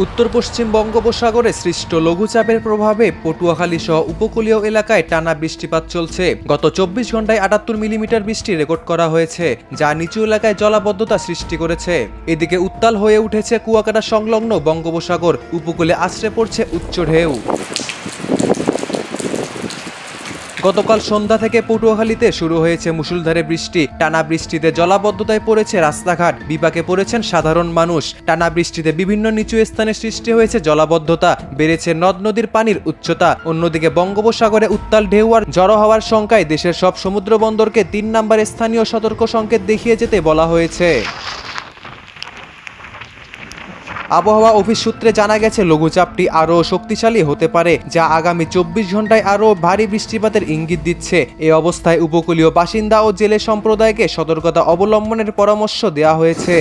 উত্তর পশ্চিম বঙ্গোপসাগরে সৃষ্ট লঘুচাপের প্রভাবে পটুয়াখালী সহ উপকূলীয় এলাকায় টানা বৃষ্টিপাত চলছে। গত চব্বিশ ঘন্টায় আটাত্তর মিলিমিটার বৃষ্টি রেকর্ড করা হয়েছে, যা নিচু এলাকায় জলাবদ্ধতা সৃষ্টি করেছে। এদিকে উত্তাল হয়ে উঠেছে কুয়াকাটা সংলগ্ন বঙ্গোপসাগর, উপকূলে আশ্রে পড়ছে উচ্চ ঢেউ। গতকাল সন্ধ্যা থেকে পটুয়াখালীতে শুরু হয়েছে মুষলধারে বৃষ্টি। টানা বৃষ্টিতে জলাবদ্ধতায় পড়েছে রাস্তাঘাট। বিপাকে পড়েছেন সাধারণ মানুষ। টানা বৃষ্টিতে বিভিন্ন নিচু স্থানে সৃষ্টি হয়েছে জলাবদ্ধতা। বেড়েছে নদ নদীর পানির উচ্চতা। অন্যদিকে বঙ্গোপসাগরে উত্তাল ঢেউ আর জড়ো হওয়ার শঙ্কায় দেশের সব সমুদ্র বন্দরকে তিন নম্বর স্থানীয় সতর্ক সংকেত দেখিয়ে যেতে বলা হয়েছে। আবহাওয়া অফিস সূত্রে জানা গেছে, লঘুচাপটি আরও শক্তিশালী হতে পারে, যা আগামী চব্বিশ ঘন্টায় আরও ভারী বৃষ্টিপাতের ইঙ্গিত দিচ্ছে। এ অবস্থায় উপকূলীয় বাসিন্দা ও জেলে সম্প্রদায়কে সতর্কতা অবলম্বনের পরামর্শ দেওয়া হয়েছে।